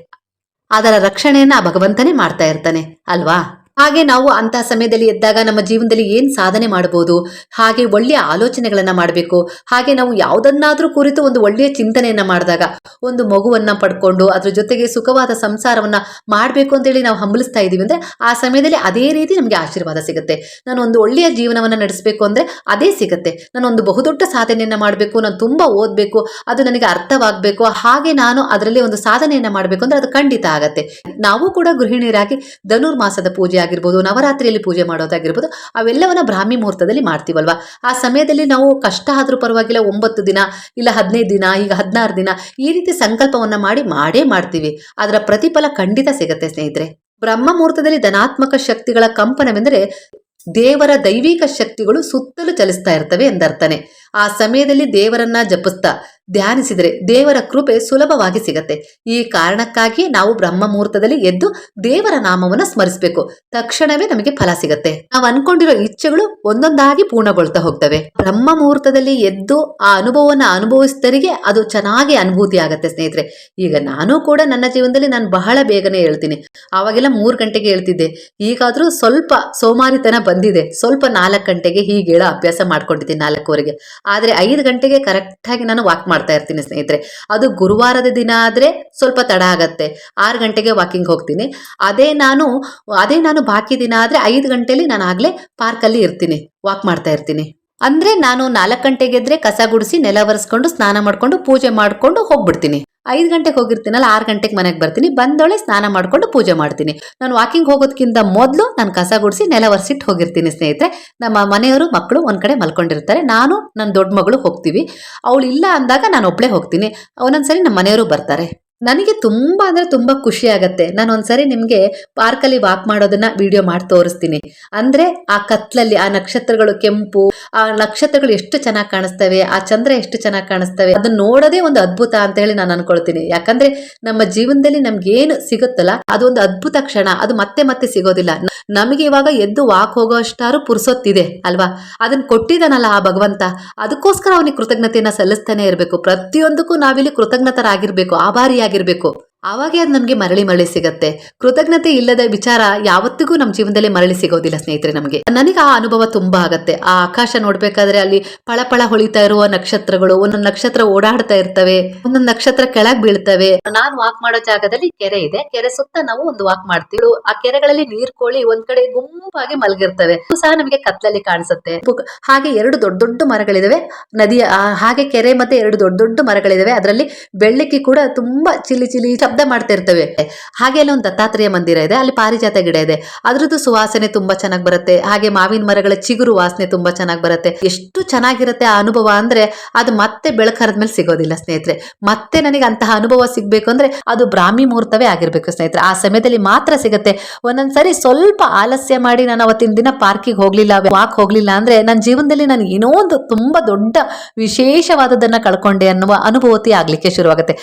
ಅದರ ರಕ್ಷಣೆಯನ್ನು ಆ ಭಗವಂತನೇ ಮಾಡ್ತಾ ಇರ್ತಾನೆ. ಅಲ್ವಾ? ಹಾಗೆ ನಾವು ಅಂತಹ ಸಮಯದಲ್ಲಿ ಎದ್ದಾಗ ನಮ್ಮ ಜೀವನದಲ್ಲಿ ಏನು ಸಾಧನೆ ಮಾಡಬಹುದು? ಹಾಗೆ ಒಳ್ಳೆಯ ಆಲೋಚನೆಗಳನ್ನ ಮಾಡಬೇಕು. ಹಾಗೆ ನಾವು ಯಾವುದನ್ನಾದ್ರೂ ಕುರಿತು ಒಂದು ಒಳ್ಳೆಯ ಚಿಂತನೆಯನ್ನ ಮಾಡಿದಾಗ, ಒಂದು ಮಗುವನ್ನ ಪಡ್ಕೊಂಡು ಅದ್ರ ಜೊತೆಗೆ ಸುಖವಾದ ಸಂಸಾರವನ್ನ ಮಾಡಬೇಕು ಅಂತೇಳಿ ನಾವು ಹಂಬಲಿಸ್ತಾ ಇದೀವಿ ಅಂದ್ರೆ ಆ ಸಮಯದಲ್ಲಿ ಅದೇ ರೀತಿ ನಮಗೆ ಆಶೀರ್ವಾದ ಸಿಗುತ್ತೆ. ನಾನು ಒಂದು ಒಳ್ಳೆಯ ಜೀವನವನ್ನ ನಡೆಸಬೇಕು ಅಂದ್ರೆ ಅದೇ ಸಿಗುತ್ತೆ. ನಾನು ಒಂದು ಬಹುದೊಡ್ಡ ಸಾಧನೆಯನ್ನ ಮಾಡಬೇಕು, ನಾನು ತುಂಬಾ ಓದಬೇಕು, ಅದು ನನಗೆ ಅರ್ಥವಾಗಬೇಕು, ಹಾಗೆ ನಾನು ಅದರಲ್ಲಿ ಒಂದು ಸಾಧನೆಯನ್ನ ಮಾಡಬೇಕು ಅಂದ್ರೆ ಅದು ಖಂಡಿತ ಆಗತ್ತೆ. ನಾವು ಕೂಡ ಗೃಹಿಣಿಯರಾಗಿ ಧನುರ್ಮಾಸದ ಪೂಜೆ ಆಗಿರ್ಬೋದು, ನವರಾತ್ರಿಯಲ್ಲಿ ಪೂಜೆ ಮಾಡೋದಾಗಿರ್ಬೋದು, ಅವೆಲ್ಲವನ್ನ ಬ್ರಾಹ್ಮಿ ಮುಹೂರ್ತದಲ್ಲಿ ಮಾಡ್ತೀವಲ್ವ? ಆ ಸಮಯದಲ್ಲಿ ನಾವು ಕಷ್ಟ ಆದರೂ ಪರವಾಗಿಲ್ಲ, ಒಂಬತ್ತು ದಿನ ಇಲ್ಲ ಹದಿನೈದು ದಿನ, ಈಗ ಹದಿನಾರು ದಿನ ಈ ರೀತಿ ಸಂಕಲ್ಪವನ್ನ ಮಾಡಿ ಮಾಡೇ ಮಾಡ್ತೀವಿ. ಅದರ ಪ್ರತಿಫಲ ಖಂಡಿತ ಸಿಗುತ್ತೆ ಸ್ನೇಹಿತರೆ. ಬ್ರಹ್ಮ ಮುಹೂರ್ತದಲ್ಲಿ ಧನಾತ್ಮಕ ಶಕ್ತಿಗಳ ಕಂಪನವೆಂದರೆ ದೇವರ ದೈವಿಕ ಶಕ್ತಿಗಳು ಸುತ್ತಲೂ ಚಲಿಸ್ತಾ ಇರ್ತವೆ ಎಂದರ್ಥನೆ. ಆ ಸಮಯದಲ್ಲಿ ದೇವರನ್ನ ಜಪಿಸ್ತಾ ಧ್ಯಾನಿಸಿದರೆ ದೇವರ ಕೃಪೆ ಸುಲಭವಾಗಿ ಸಿಗತ್ತೆ. ಈ ಕಾರಣಕ್ಕಾಗಿ ನಾವು ಬ್ರಹ್ಮ ಮುಹೂರ್ತದಲ್ಲಿ ಎದ್ದು ದೇವರ ನಾಮವನ್ನು ಸ್ಮರಿಸಬೇಕು. ತಕ್ಷಣವೇ ನಮಗೆ ಫಲ ಸಿಗತ್ತೆ. ನಾವು ಅನ್ಕೊಂಡಿರೋ ಇಚ್ಛೆಗಳು ಒಂದೊಂದಾಗಿ ಪೂರ್ಣಗೊಳ್ತಾ ಹೋಗ್ತವೆ. ಬ್ರಹ್ಮ ಮುಹೂರ್ತದಲ್ಲಿ ಎದ್ದು ಆ ಅನುಭವವನ್ನು ಅನುಭವಿಸಿದರಿಗೆ ಅದು ಚೆನ್ನಾಗಿ ಅನುಭೂತಿ ಆಗತ್ತೆ ಸ್ನೇಹಿತರೆ. ಈಗ ನಾನು ಕೂಡ ನನ್ನ ಜೀವನದಲ್ಲಿ ನಾನು ಬಹಳ ಬೇಗನೆ ಹೇಳ್ತೀನಿ. ಆವಾಗೆಲ್ಲ ಮೂರು ಗಂಟೆಗೆ ಹೇಳ್ತಿದ್ದೆ. ಈಗಾದ್ರೂ ಸ್ವಲ್ಪ ಸೋಮಾರಿತನ ಬಂದಿದೆ. ಸ್ವಲ್ಪ ನಾಲ್ಕು ಗಂಟೆಗೆ ಹೀಗೆ ಹೇಳೋ ಅಭ್ಯಾಸ ಮಾಡ್ಕೊಂಡಿದ್ದೀನಿ ನಾಲ್ಕೂವರೆಗೆ. ಆದರೆ ಐದು ಗಂಟೆಗೆ ಕರೆಕ್ಟಾಗಿ ನಾನು ವಾಕ್ ಮಾಡ್ತಾ ಇರ್ತೀನಿ ಸ್ನೇಹಿತರೆ. ಅದು ಗುರುವಾರದ ದಿನ ಆದರೆ ಸ್ವಲ್ಪ ತಡ ಆಗತ್ತೆ. ಆರು ಗಂಟೆಗೆ ವಾಕಿಂಗ್ ಹೋಗ್ತೀನಿ. ಅದೇ ನಾನು ಅದೇ ನಾನು ಬಾಕಿ ದಿನ ಆದರೆ ಐದು ಗಂಟೆಲಿ ನಾನು ಆಗಲೇ ಪಾರ್ಕಲ್ಲಿ ಇರ್ತೀನಿ ವಾಕ್ ಮಾಡ್ತಾ ಇರ್ತೀನಿ. ಅಂದ್ರೆ ನಾನು ನಾಲ್ಕು ಗಂಟೆಗೆದ್ರೆ ಕಸ ಗುಡಿಸಿ ನೆಲ ಒರೆಸ್ಕೊಂಡು ಸ್ನಾನ ಮಾಡ್ಕೊಂಡು ಪೂಜೆ ಮಾಡ್ಕೊಂಡು ಹೋಗ್ಬಿಡ್ತೀನಿ. ಐದು ಗಂಟೆಗೆ ಹೋಗಿರ್ತೀನಲ್ಲ, ಆರು ಗಂಟೆಗೆ ಮನೆಗೆ ಬರ್ತೀನಿ. ಬಂದೊಳೆ ಸ್ನಾನ ಮಾಡಿಕೊಂಡು ಪೂಜೆ ಮಾಡ್ತೀನಿ. ನಾನು ವಾಕಿಂಗ್ ಹೋಗೋದಕ್ಕಿಂತ ಮೊದಲು ನಾನು ಕಸ ಗುಡಿಸಿ ನೆಲ ಒರೆಸಿಟ್ಟು ಹೋಗಿರ್ತೀನಿ ಸ್ನೇಹಿತರೆ. ನಮ್ಮ ಮನೆಯವರು, ಮಕ್ಕಳು ಒಂದು ಕಡೆ ಮಲ್ಕೊಂಡಿರ್ತಾರೆ. ನಾನು ನನ್ನ ದೊಡ್ಡ ಮಗಳು ಹೋಗ್ತೀವಿ. ಅವಳು ಇಲ್ಲ ಅಂದಾಗ ನಾನು ಒಬ್ಬಳೇ ಹೋಗ್ತೀನಿ. ಒಂದೊಂದ್ಸರಿ ನಮ್ಮ ಮನೆಯವರು ಬರ್ತಾರೆ. ನನಗೆ ತುಂಬಾ ಅಂದ್ರೆ ತುಂಬಾ ಖುಷಿ ಆಗತ್ತೆ. ನಾನು ಒಂದ್ಸರಿ ನಿಮ್ಗೆ ಪಾರ್ಕಲ್ಲಿ ವಾಕ್ ಮಾಡೋದನ್ನ ವಿಡಿಯೋ ಮಾಡಿ ತೋರಿಸ್ತೀನಿ. ಅಂದ್ರೆ ಆ ಕತ್ಲಲ್ಲಿ, ಆ ನಕ್ಷತ್ರಗಳು ಕೆಂಪು, ಆ ನಕ್ಷತ್ರಗಳು ಎಷ್ಟು ಚೆನ್ನಾಗಿ ಕಾಣಿಸ್ತವೆ, ಆ ಚಂದ್ರ ಎಷ್ಟು ಚೆನ್ನಾಗಿ ಕಾಣಿಸ್ತವೆ, ಅದನ್ನ ನೋಡೋದೇ ಒಂದು ಅದ್ಭುತ ಅಂತ ಹೇಳಿ ನಾನು ಅನ್ಕೊಳ್ತೀನಿ. ಯಾಕಂದ್ರೆ ನಮ್ಮ ಜೀವನದಲ್ಲಿ ನಮ್ಗೆ ಏನು ಸಿಗುತ್ತಲ್ಲ ಅದೊಂದು ಅದ್ಭುತ ಕ್ಷಣ. ಅದು ಮತ್ತೆ ಮತ್ತೆ ಸಿಗೋದಿಲ್ಲ. ನಮಗೆ ಇವಾಗ ಎದ್ದು ವಾಕ್ ಹೋಗೋ ಅಷ್ಟಾರು ಪುರ್ಸೊತ್ತಿದೆ, ಅಲ್ವಾ? ಅದನ್ನ ಕೊಟ್ಟಿದ್ದಾನಲ್ಲ ಆ ಭಗವಂತ. ಅದಕ್ಕೋಸ್ಕರ ಅವನಿಗೆ ಕೃತಜ್ಞತೆಯನ್ನ ಸಲ್ಲಿಸ್ತಾನೆ ಇರಬೇಕು. ಪ್ರತಿಯೊಂದಕ್ಕೂ ನಾವಿಲ್ಲಿ ಕೃತಜ್ಞತರಾಗಿರ್ಬೇಕು. ಆಭಾರಿಯಾಗಿರ್ಬೇಕು ಆವಾಗೇ ಅದು ನಮಗೆ ಮರಳಿ ಮರಳಿ ಸಿಗತ್ತೆ. ಕೃತಜ್ಞತೆ ಇಲ್ಲದ ವಿಚಾರ ಯಾವತ್ತಿಗೂ ನಮ್ಮ ಜೀವನದಲ್ಲಿ ಮರಳಿ ಸಿಗೋದಿಲ್ಲ ಸ್ನೇಹಿತರೆ ನಮಗೆ. ನನಗೆ ಆ ಅನುಭವ ತುಂಬಾ ಆಗತ್ತೆ. ಆ ಆಕಾಶ ನೋಡ್ಬೇಕಾದ್ರೆ ಅಲ್ಲಿ ಪಳಪಳ ಹೊಳಿತಾ ಇರುವ ನಕ್ಷತ್ರಗಳು, ಒಂದೊಂದು ನಕ್ಷತ್ರ ಓಡಾಡ್ತಾ ಇರ್ತವೆ, ಒಂದೊಂದು ನಕ್ಷತ್ರ ಕೆಳಗ್ ಬೀಳ್ತವೆ. ನಾನ್ ವಾಕ್ ಮಾಡೋ ಜಾಗದಲ್ಲಿ ಕೆರೆ ಇದೆ. ಕೆರೆ ಸುತ್ತ ನಾವು ಒಂದು ವಾಕ್ ಮಾಡ್ತೀವಿ. ಆ ಕೆರೆಗಳಲ್ಲಿ ನೀರ್ ಕೋಳಿ ಒಂದ್ ಕಡೆ ಗುಂಪಾಗಿ ಮಲಗಿರ್ತವೆ. ಸಹ ನಮಗೆ ಕತ್ಲಲ್ಲಿ ಕಾಣಿಸುತ್ತೆ. ಹಾಗೆ ಎರಡು ದೊಡ್ಡ ದೊಡ್ಡ ಮರಗಳಿದಾವೆ. ನದಿಯ ಹಾಗೆ ಕೆರೆ ಮತ್ತೆ ಎರಡು ದೊಡ್ಡ ದೊಡ್ಡ ಮರಗಳಿದಾವೆ. ಅದರಲ್ಲಿ ಬೆಳ್ಳಕ್ಕಿ ಕೂಡ ತುಂಬಾ ಚಿಲಿ ಚಿಲಿ ಮಾಡ್ತಾ ಇರ್ತವೆ ಹಾಗೆ ಅಲ್ಲಿ ಒಂದು ದತ್ತಾತ್ರೇಯ ಮಂದಿರ ಇದೆ, ಅಲ್ಲಿ ಪಾರಿಜಾತ ಗಿಡ ಇದೆ. ಅದ್ರದ್ದು ಸುವಾಸನೆ ತುಂಬಾ ಚೆನ್ನಾಗಿ ಬರುತ್ತೆ. ಹಾಗೆ ಮಾವಿನ ಮರಗಳ ಚಿಗುರು ವಾಸನೆ ತುಂಬಾ ಚೆನ್ನಾಗಿ ಬರುತ್ತೆ. ಎಷ್ಟು ಚೆನ್ನಾಗಿರುತ್ತೆ ಆ ಅನುಭವ ಅಂದ್ರೆ ಅದು ಮತ್ತೆ ಮೇಲೆ ಸಿಗೋದಿಲ್ಲ ಸ್ನೇಹಿತರೆ. ಮತ್ತೆ ನನಗೆ ಅಂತಹ ಅನುಭವ ಸಿಗ್ಬೇಕು ಅಂದ್ರೆ ಅದು ಬ್ರಾಹ್ಮಿ ಮುಹೂರ್ತವೇ ಆಗಿರ್ಬೇಕು ಸ್ನೇಹಿತರೆ. ಆ ಸಮಯದಲ್ಲಿ ಮಾತ್ರ ಸಿಗುತ್ತೆ. ಒಂದೊಂದ್ಸರಿ ಸ್ವಲ್ಪ ಆಲಸ್ಯ ಮಾಡಿ ನಾನು ಅವತ್ತಿನ ದಿನ ಪಾರ್ಕಿಗೆ ಹೋಗ್ಲಿಲ್ಲ, ವಾಕ್ ಹೋಗ್ಲಿಲ್ಲ ಅಂದ್ರೆ ನನ್ನ ಜೀವನದಲ್ಲಿ ನಾನು ಏನೋ ಒಂದು ತುಂಬಾ ದೊಡ್ಡ ವಿಶೇಷವಾದದನ್ನ ಕಳ್ಕೊಂಡೆ ಅನ್ನುವ ಅನುಭೂತಿ ಆಗ್ಲಿಕ್ಕೆ ಶುರುವಾಗುತ್ತೆ.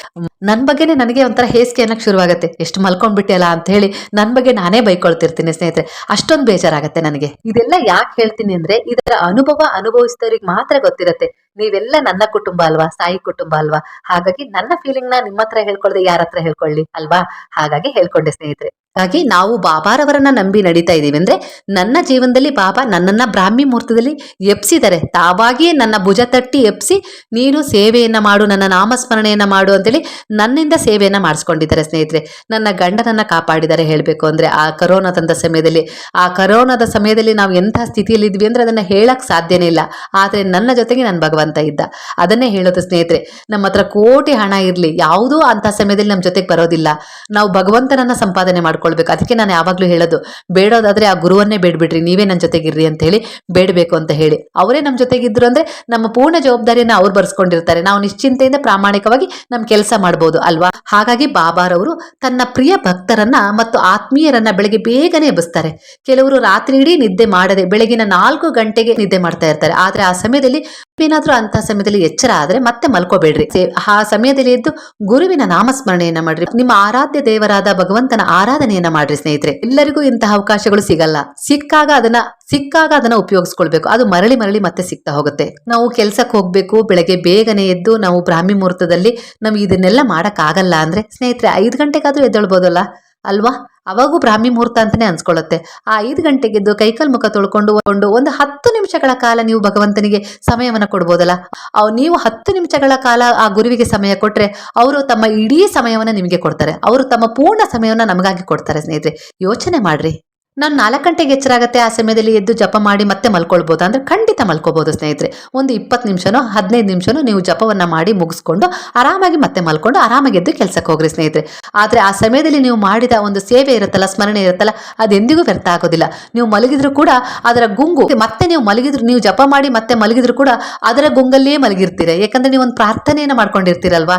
ನನ್ನ ಬಗ್ಗೆನೇ ನನಗೆ ಒಂಥರ ಹೇಸಿಗೆ ಅನ್ನಕ್ಕೆ ಶುರುವಾಗುತ್ತೆ. ಎಷ್ಟು ಮಲ್ಕೊಂಡ್ಬಿಟ್ಟೆಲ್ಲ ಅಂತ ಹೇಳಿ ನನ್ನ ಬಗ್ಗೆ ನಾನೇ ಬೈಕೊಳ್ತಿರ್ತೀನಿ ಸ್ನೇಹಿತರೆ. ಅಷ್ಟೊಂದು ಬೇಜಾರಾಗತ್ತೆ ನನಗೆ. ಇದೆಲ್ಲ ಯಾಕೆ ಹೇಳ್ತೀನಿ ಅಂದ್ರೆ ಇದರ ಅನುಭವ ಅನುಭವಿಸಿದವ್ರಿಗೆ ಮಾತ್ರ ಗೊತ್ತಿರತ್ತೆ. ನೀವೆಲ್ಲ ನನ್ನ ಕುಟುಂಬ ಅಲ್ವಾ? ಸಾಯಿ ಕುಟುಂಬ ಅಲ್ವಾ? ಹಾಗಾಗಿ ನನ್ನ ಫೀಲಿಂಗ್ನ ನಿಮ್ಮ ಹತ್ರ ಹೇಳ್ಕೊಳ್ದೆ ಯಾರ ಹತ್ರ ಹೇಳ್ಕೊಳ್ಳಿ ಅಲ್ವಾ? ಹಾಗಾಗಿ ಹೇಳ್ಕೊಂಡೆ ಸ್ನೇಹಿತರೆ. ಹಾಗಾಗಿ ನಾವು ಬಾಬಾರವರನ್ನ ನಂಬಿ ನಡೀತಾ ಇದ್ದೀವಿ. ಅಂದ್ರೆ ನನ್ನ ಜೀವನದಲ್ಲಿ ಬಾಬಾ ನನ್ನನ್ನ ಬ್ರಾಹ್ಮಿ ಮುಹೂರ್ತದಲ್ಲಿ ಎಪ್ಸಿದ್ದಾರೆ ತಾವಾಗಿಯೇ ನನ್ನ ಭುಜ ತಟ್ಟಿ ಎಪ್ಸಿ ನೀನು ಸೇವೆಯನ್ನ ಮಾಡು, ನನ್ನ ನಾಮಸ್ಮರಣೆಯನ್ನ ಮಾಡು ಅಂತೇಳಿ ನನ್ನಿಂದ ಸೇವೆಯನ್ನ ಮಾಡಿಸ್ಕೊಂಡಿದ್ದಾರೆ ಸ್ನೇಹಿತರೆ. ನನ್ನ ಗಂಡನನ್ನ ಕಾಪಾಡಿದ್ದಾರೆ ಹೇಳಬೇಕು ಅಂದ್ರೆ ಆ ಕರೋನಾದಂತ ಸಮಯದಲ್ಲಿ. ಆ ಕರೋನಾದ ಸಮಯದಲ್ಲಿ ನಾವು ಎಂಥ ಸ್ಥಿತಿಯಲ್ಲಿ ಇದ್ವಿ ಅಂದ್ರೆ ಅದನ್ನ ಹೇಳಕ್ ಸಾಧ್ಯನೇ ಇಲ್ಲ. ಆದ್ರೆ ನನ್ನ ಜೊತೆಗೆ ನನ್ನ ಭಗವಂತ ಇದ್ದ. ಅದನ್ನೇ ಹೇಳೋದು ಸ್ನೇಹಿತರೆ, ನಮ್ಮ ಹತ್ರ ಕೋಟಿ ಹಣ ಇರಲಿ. ಯಾವುದೂ ಅಂತ ಸಮಯದಲ್ಲಿ ನಮ್ಮ ಜೊತೆಗೆ ಬರೋದಿಲ್ಲ. ನಾವು ಭಗವಂತನನ್ನ ಸಂಪಾದನೆ ಮಾಡ್ಕೊಳ್ಬೇಕು. ಅದಕ್ಕೆ ನಾನು ಯಾವಾಗ್ಲೂ ಹೇಳೋದು, ಬೇಡೋದಾದ್ರೆ ಆ ಗುರುವನ್ನೇ ಬೇಡ್ಬಿಡ್ರಿ, ನೀವೇ ನನ್ನ ಜೊತೆಗಿರ್ರಿ ಅಂತ ಹೇಳಿ ಬೇಡಬೇಕು ಅಂತ ಹೇಳಿ. ಅವರೇ ನಮ್ಮ ಜೊತೆಗಿದ್ರು ಅಂದ್ರೆ ನಮ್ಮ ಪೂರ್ಣ ಜವಾಬ್ದಾರಿಯನ್ನ ಅವ್ರು ಬರ್ಸ್ಕೊಂಡಿರ್ತಾರೆ. ನಾವು ನಿಶ್ಚಿಂತೆಯಿಂದ ಪ್ರಾಮಾಣಿಕವಾಗಿ ನಮ್ಮ ಕೆಲಸ ಮಾಡ್ಬೋದು, ಅಲ್ವಾ? ಹಾಗಾಗಿ ಬಾಬಾರವರು ತನ್ನ ಪ್ರಿಯ ಭಕ್ತರನ್ನ ಮತ್ತು ಆತ್ಮೀಯರನ್ನ ಬೆಳಗ್ಗೆ ಬೇಗನೆ ಎಬ್ಬಿಸ್ತಾರೆ. ಕೆಲವರು ರಾತ್ರಿ ಇಡೀ ನಿದ್ದೆ ಮಾಡದೆ ಬೆಳಗಿನ ನಾಲ್ಕು ಗಂಟೆಗೆ ನಿದ್ದೆ ಮಾಡ್ತಾ ಇರ್ತಾರೆ. ಆದ್ರೆ ಆ ಸಮಯದಲ್ಲಿ ಏನಾದ್ರೂ ಅಂತ ಸಮಯದಲ್ಲಿ ಎಚ್ಚರ ಆದರೆ ಮತ್ತೆ ಮಲ್ಕೋಬೇಡ್ರಿ. ಆ ಸಮಯದಲ್ಲಿ ಎದ್ದು ಗುರುವಿನ ನಾಮಸ್ಮರಣೆಯನ್ನ ಮಾಡ್ರಿ. ನಿಮ್ಮ ಆರಾಧ್ಯ ದೇವರಾದ ಭಗವಂತನ ಆರಾಧನೆಯನ್ನ ಮಾಡ್ರಿ ಸ್ನೇಹಿತರೆ. ಎಲ್ಲರಿಗೂ ಇಂತಹ ಅವಕಾಶಗಳು ಸಿಗಲ್ಲ. ಸಿಕ್ಕಾಗ ಅದನ್ನ ಸಿಕ್ಕಾಗ ಅದನ್ನ ಉಪಯೋಗಿಸ್ಕೊಳ್ಬೇಕು. ಅದು ಮರಳಿ ಮರಳಿ ಮತ್ತೆ ಸಿಗ್ತಾ ಹೋಗುತ್ತೆ. ನಾವು ಕೆಲ್ಸಕ್ಕೆ ಹೋಗ್ಬೇಕು, ಬೆಳಗ್ಗೆ ಬೇಗನೆ ಎದ್ದು ನಾವು ಬ್ರಾಹ್ಮಿ ಮುಹೂರ್ತದಲ್ಲಿ ನಮ್ಗೆ ಇದನ್ನೆಲ್ಲ ಮಾಡಕ್ ಆಗಲ್ಲ ಅಂದ್ರೆ, ಸ್ನೇಹಿತರೆ, ಐದು ಗಂಟೆಗಾದ್ರೂ ಎದ್ದೇಳ್ಬೋದಲ್ಲ? ಅಲ್ವಾ? ಅವಾಗೂ ಬ್ರಾಹ್ಮಿ ಮುಹೂರ್ತ ಅಂತಾನೆ ಅನ್ಸ್ಕೊಳ್ಳುತ್ತೆ. ಆ ಐದು ಗಂಟೆಗೆದ್ದು ಕೈಕಾಲ್ ಮುಖ ತೊಳ್ಕೊಂಡು ಕೊಂಡು ಒಂದು ಹತ್ತು ನಿಮಿಷಗಳ ಕಾಲ ನೀವು ಭಗವಂತನಿಗೆ ಸಮಯವನ್ನು ಕೊಡ್ಬೋದಲ್ಲ? ಅವ್ ನೀವು ಹತ್ತು ನಿಮಿಷಗಳ ಕಾಲ ಆ ಗುರುವಿಗೆ ಸಮಯ ಕೊಟ್ರೆ ಅವರು ತಮ್ಮ ಇಡೀ ಸಮಯವನ್ನು ನಿಮಗೆ ಕೊಡ್ತಾರೆ. ಅವರು ತಮ್ಮ ಪೂರ್ಣ ಸಮಯವನ್ನು ನಮಗಾಗಿ ಕೊಡ್ತಾರೆ ಸ್ನೇಹಿತರೆ. ಯೋಚನೆ ಮಾಡ್ರಿ. ನಾನು ನಾಲ್ಕು ಗಂಟೆಗೆ ಎಚ್ಚರಾಗತ್ತೆ, ಆ ಸಮಯದಲ್ಲಿ ಎದ್ದು ಜಪ ಮಾಡಿ ಮತ್ತೆ ಮಲ್ಕೊಳ್ಬೋದು. ಅಂದ್ರೆ ಖಂಡಿತ ಮಲ್ಕೋಬೋದು ಸ್ನೇಹಿತರೆ. ಒಂದು ಇಪ್ಪತ್ತು ನಿಮಿಷನೋ, ಹದಿನೈದು ನಿಮಿಷನೋ ನೀವು ಜಪವನ್ನು ಮಾಡಿ ಮುಗಿಸ್ಕೊಂಡು ಆರಾಮಾಗಿ ಮತ್ತೆ ಮಲ್ಕೊಂಡು ಆರಾಮಾಗಿ ಎದ್ದು ಕೆಲಸಕ್ಕೆ ಹೋಗ್ರಿ ಸ್ನೇಹಿತರೆ. ಆದರೆ ಆ ಸಮಯದಲ್ಲಿ ನೀವು ಮಾಡಿದ ಒಂದು ಸೇವೆ ಇರುತ್ತಲ್ಲ, ಸ್ಮರಣೆ ಇರುತ್ತಲ್ಲ ಅದೆಂದಿಗೂ ವ್ಯರ್ಥ ಆಗೋದಿಲ್ಲ. ನೀವು ಮಲಗಿದ್ರು ಕೂಡ ಅದರ ಗುಂಗು, ಮತ್ತೆ ನೀವು ಮಲಗಿದ್ರು, ನೀವು ಜಪ ಮಾಡಿ ಮತ್ತೆ ಮಲಗಿದ್ರು ಕೂಡ ಅದರ ಗುಂಗಲ್ಲೇ ಮಲಗಿರ್ತೀರ. ಯಾಕಂದ್ರೆ ನೀವು ಒಂದು ಪ್ರಾರ್ಥನೆಯನ್ನು ಮಾಡ್ಕೊಂಡಿರ್ತೀರಲ್ವಾ?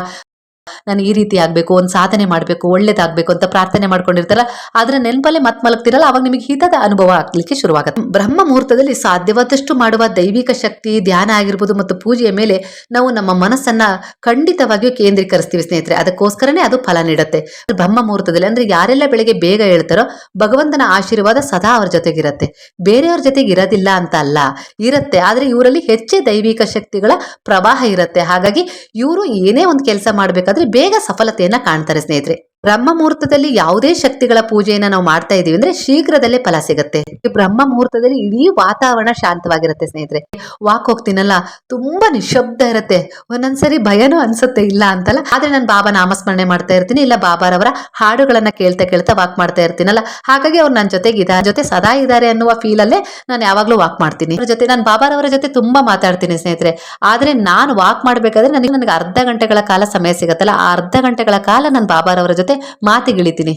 ನಾನು ಈ ರೀತಿ ಆಗಬೇಕು, ಒಂದು ಸಾಧನೆ ಮಾಡಬೇಕು, ಒಳ್ಳೇದಾಗಬೇಕು ಅಂತ ಪ್ರಾರ್ಥನೆ ಮಾಡ್ಕೊಂಡಿರ್ತಾರಲ್ಲ ಆದರೆ ನೆನಪಲ್ಲೇ ಮತ್ ಮಲಗ್ತಿರಲ್ಲ, ಅವಾಗ ನಿಮಗೆ ಹಿತದ ಅನುಭವ ಆಗ್ಲಿಕ್ಕೆ ಶುರುವಾಗುತ್ತೆ. ಬ್ರಹ್ಮ ಮುಹೂರ್ತದಲ್ಲಿ ಸಾಧ್ಯವಾದಷ್ಟು ಮಾಡುವ ದೈವಿಕ ಶಕ್ತಿ, ಧ್ಯಾನ ಆಗಿರ್ಬೋದು ಮತ್ತು ಪೂಜೆಯ ಮೇಲೆ ನಾವು ನಮ್ಮ ಮನಸ್ಸನ್ನ ಖಂಡಿತವಾಗಿಯೂ ಕೇಂದ್ರೀಕರಿಸ್ತೀವಿ ಸ್ನೇಹಿತರೆ. ಅದಕ್ಕೋಸ್ಕರನೇ ಅದು ಫಲ ನೀಡುತ್ತೆ. ಬ್ರಹ್ಮ ಮುಹೂರ್ತದಲ್ಲಿ ಅಂದ್ರೆ ಯಾರೆಲ್ಲ ಬೆಳಗ್ಗೆ ಬೇಗ ಹೇಳ್ತಾರೋ ಭಗವಂತನ ಆಶೀರ್ವಾದ ಸದಾ ಅವ್ರ ಜೊತೆಗಿರತ್ತೆ. ಬೇರೆಯವ್ರ ಜೊತೆಗೆ ಇರೋದಿಲ್ಲ ಅಂತ ಅಲ್ಲ, ಇರುತ್ತೆ. ಆದ್ರೆ ಇವರಲ್ಲಿ ಹೆಚ್ಚೇ ದೈವಿಕ ಶಕ್ತಿಗಳ ಪ್ರವಾಹ ಇರುತ್ತೆ. ಹಾಗಾಗಿ ಇವರು ಏನೇ ಒಂದು ಕೆಲಸ ಮಾಡಬೇಕಾದ್ರೆ ಬೇಗ ಸಫಲತೆಯನ್ನ ಕಾಣ್ತಾರೆ ಸ್ನೇಹಿತರೆ. ಬ್ರಹ್ಮ ಮುಹೂರ್ತದಲ್ಲಿ ಯಾವುದೇ ಶಕ್ತಿಗಳ ಪೂಜೆಯನ್ನ ನಾವು ಮಾಡ್ತಾ ಇದೀವಿ ಅಂದ್ರೆ ಶೀಘ್ರದಲ್ಲೇ ಫಲ ಸಿಗುತ್ತೆ. ಬ್ರಹ್ಮ ಮುಹೂರ್ತದಲ್ಲಿ ಇಡೀ ವಾತಾವರಣ ಶಾಂತವಾಗಿರುತ್ತೆ ಸ್ನೇಹಿತರೆ. ವಾಕ್ ಹೋಗ್ತೀನಲ್ಲ, ತುಂಬಾ ನಿಶಬ್ದ ಇರುತ್ತೆ. ಒಂದೊಂದ್ಸರಿ ಭಯನೂ ಅನ್ಸುತ್ತೆ, ಇಲ್ಲ ಅಂತಲ್ಲ? ಆದ್ರೆ ನಾನು ಬಾಬಾ ನಾಮಸ್ಮರಣೆ ಮಾಡ್ತಾ ಇರ್ತೀನಿ, ಇಲ್ಲ ಬಾಬಾರವರ ಹಾಡುಗಳನ್ನ ಕೇಳ್ತಾ ಕೇಳ್ತಾ ವಾಕ್ ಮಾಡ್ತಾ ಇರ್ತೀನಲ್ಲ? ಹಾಗಾಗಿ ಅವ್ರು ನನ್ನ ಜೊತೆಗೆ ಇದ್ದಾರೆ. ಜೊತೆ ಸದಾ ಇದ್ದಾರೆ ಅನ್ನುವ ಫೀಲ್ ಅಲ್ಲೇ ನಾನು ಯಾವಾಗ್ಲೂ ವಾಕ್ ಮಾಡ್ತೀನಿ. ಅವ್ರ ಜೊತೆ ನಾನು ಬಾಬಾರವರ ಜೊತೆ ತುಂಬಾ ಮಾತಾಡ್ತೀನಿ ಸ್ನೇಹಿತರೆ. ಆದ್ರೆ ನಾನು ವಾಕ್ ಮಾಡ್ಬೇಕಾದ್ರೆ ನನಗೆ ನನಗೆ ಅರ್ಧ ಗಂಟೆಗಳ ಕಾಲ ಸಮಯ ಸಿಗತ್ತಲ್ಲ? ಆ ಅರ್ಧ ಗಂಟೆಗಳ ಕಾಲ ನಾನು ಬಾಬಾರವರ ಜೊತೆ ಮಾತಿಗಿಳಿತೀನಿ.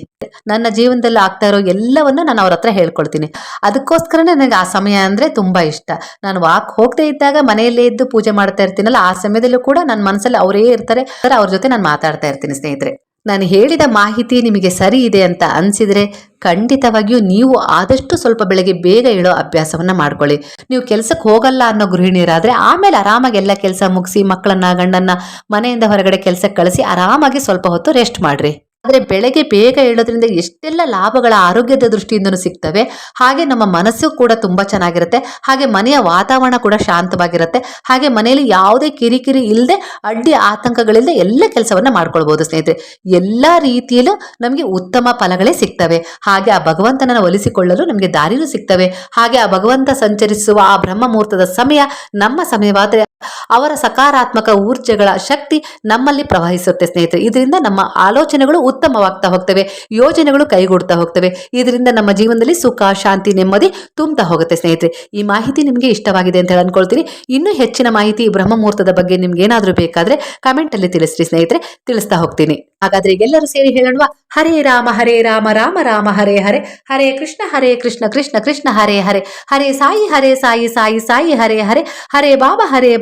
ನನ್ನ ಜೀವನದಲ್ಲಿ ಆಗ್ತಾ ಇರೋ ಎಲ್ಲವನ್ನು ನಾನು ಅವ್ರ ಹತ್ರ ಹೇಳ್ಕೊಳ್ತೀನಿ. ಅದಕ್ಕೋಸ್ಕರನೇ ನನಗೆ ಆ ಸಮಯ ಅಂದ್ರೆ ತುಂಬಾ ಇಷ್ಟ. ನಾನು ವಾಕ್ ಹೋಗದೆ ಇದ್ದಾಗ ಮನೆಯಲ್ಲೇ ಇದ್ದು ಪೂಜೆ ಮಾಡ್ತಾ ಇರ್ತೀನಲ್ಲ, ಆ ಸಮಯದಲ್ಲೂ ಕೂಡ ನನ್ನ ಮನಸ್ಸಲ್ಲಿ ಅವರೇ ಇರ್ತಾರೆ. ಅವ್ರ ಜೊತೆ ನಾನು ಮಾತಾಡ್ತಾ ಇರ್ತೀನಿ ಸ್ನೇಹಿತರೆ. ನಾನು ಹೇಳಿದ ಮಾಹಿತಿ ನಿಮಗೆ ಸರಿ ಇದೆ ಅಂತ ಅನ್ಸಿದ್ರೆ ಖಂಡಿತವಾಗಿಯೂ ನೀವು ಆದಷ್ಟು ಸ್ವಲ್ಪ ಬೆಳಗ್ಗೆ ಬೇಗ ಏಳೋ ಅಭ್ಯಾಸವನ್ನ ಮಾಡ್ಕೊಳ್ಳಿ. ನೀವು ಕೆಲಸಕ್ಕೆ ಹೋಗಲ್ಲ ಅನ್ನೋ ಗೃಹಿಣಿಯರಾದ್ರೆ ಆಮೇಲೆ ಆರಾಮಾಗಿ ಎಲ್ಲ ಕೆಲಸ ಮುಗಿಸಿ ಮಕ್ಕಳನ್ನ ಗಂಡನ್ನ ಮನೆಯಿಂದ ಹೊರಗಡೆ ಕೆಲಸಕ್ಕೆ ಕಳಿಸಿ ಆರಾಮಾಗಿ ಸ್ವಲ್ಪ ಹೊತ್ತು ರೆಸ್ಟ್ ಮಾಡ್ರಿ. ಆದ್ರೆ ಬೆಳಗ್ಗೆ ಬೇಗ ಹೇಳೋದ್ರಿಂದ ಎಷ್ಟೆಲ್ಲ ಲಾಭಗಳ ಆರೋಗ್ಯದ ದೃಷ್ಟಿಯಿಂದನೂ ಸಿಗ್ತವೆ. ಹಾಗೆ ನಮ್ಮ ಮನಸ್ಸು ಕೂಡ ತುಂಬಾ ಚೆನ್ನಾಗಿರುತ್ತೆ. ಹಾಗೆ ಮನೆಯ ವಾತಾವರಣ ಕೂಡ ಶಾಂತವಾಗಿರುತ್ತೆ. ಹಾಗೆ ಮನೆಯಲ್ಲಿ ಯಾವುದೇ ಕಿರಿಕಿರಿ ಇಲ್ಲದೆ ಅಡ್ಡಿ ಆತಂಕಗಳಿಲ್ಲದೆ ಎಲ್ಲ ಕೆಲಸವನ್ನ ಮಾಡ್ಕೊಳ್ಬೋದು ಸ್ನೇಹಿತರೆ. ಎಲ್ಲಾ ರೀತಿಯಲ್ಲೂ ನಮಗೆ ಉತ್ತಮ ಫಲಗಳೇ ಸಿಗ್ತವೆ. ಹಾಗೆ ಆ ಭಗವಂತನನ್ನು ಒಲಿಸಿಕೊಳ್ಳಲು ನಮಗೆ ದಾರಿನೂ ಸಿಗ್ತವೆ. ಹಾಗೆ ಆ ಭಗವಂತ ಸಂಚರಿಸುವ ಆ ಬ್ರಹ್ಮ ಮುಹೂರ್ತದ ಸಮಯ ನಮ್ಮ ಸಮಯವಾದ್ರೆ ಅವರ ಸಕಾರಾತ್ಮಕ ಊರ್ಜೆಗಳ ಶಕ್ತಿ ನಮ್ಮಲ್ಲಿ ಪ್ರವಹಿಸುತ್ತೆ ಸ್ನೇಹಿತರೆ. ಇದರಿಂದ ನಮ್ಮ ಆಲೋಚನೆಗಳು ಉತ್ತಮವಾಗ್ತಾ ಹೋಗ್ತವೆ, ಯೋಜನೆಗಳು ಕೈಗೂಡ್ತಾ ಹೋಗ್ತವೆ. ಇದರಿಂದ ನಮ್ಮ ಜೀವನದಲ್ಲಿ ಸುಖ, ಶಾಂತಿ, ನೆಮ್ಮದಿ ತುಂಬ್ತಾ ಹೋಗುತ್ತೆ ಸ್ನೇಹಿತರೆ. ಈ ಮಾಹಿತಿ ನಿಮಗೆ ಇಷ್ಟವಾಗಿದೆ ಅಂತ ಹೇಳಿ ಅನ್ಕೊಳ್ತೀನಿ. ಇನ್ನೂ ಹೆಚ್ಚಿನ ಮಾಹಿತಿ ಬ್ರಹ್ಮ ಮುಹೂರ್ತದ ಬಗ್ಗೆ ನಿಮ್ಗೆ ಏನಾದರೂ ಬೇಕಾದ್ರೆ ಕಮೆಂಟ್ ಅಲ್ಲಿ ತಿಳಿಸ್ರಿ ಸ್ನೇಹಿತರೆ. ತಿಳಿಸ್ತಾ ಹೋಗ್ತೀನಿ. ಹಾಗಾದ್ರೆ ಎಲ್ಲರೂ ಸೇರಿ ಹೇಳೋಣ ಹರೇ ರಾಮ ಹರೇ ರಾಮ ರಾಮ ರಾಮ, ಹರೇ ಹರೇ. ಹರೇ ಕೃಷ್ಣ ಹರೇ ಕೃಷ್ಣ ಕೃಷ್ಣ ಕೃಷ್ಣ, ಹರೇ ಹರೇ. ಹರೇ ಸಾಯಿ ಹರೇ ಸಾಯಿ ಸಾಯಿ ಸಾಯಿ, ಹರೇ ಹರೇ. ಹರೇ ಬಾಬಾ, ಹರೇ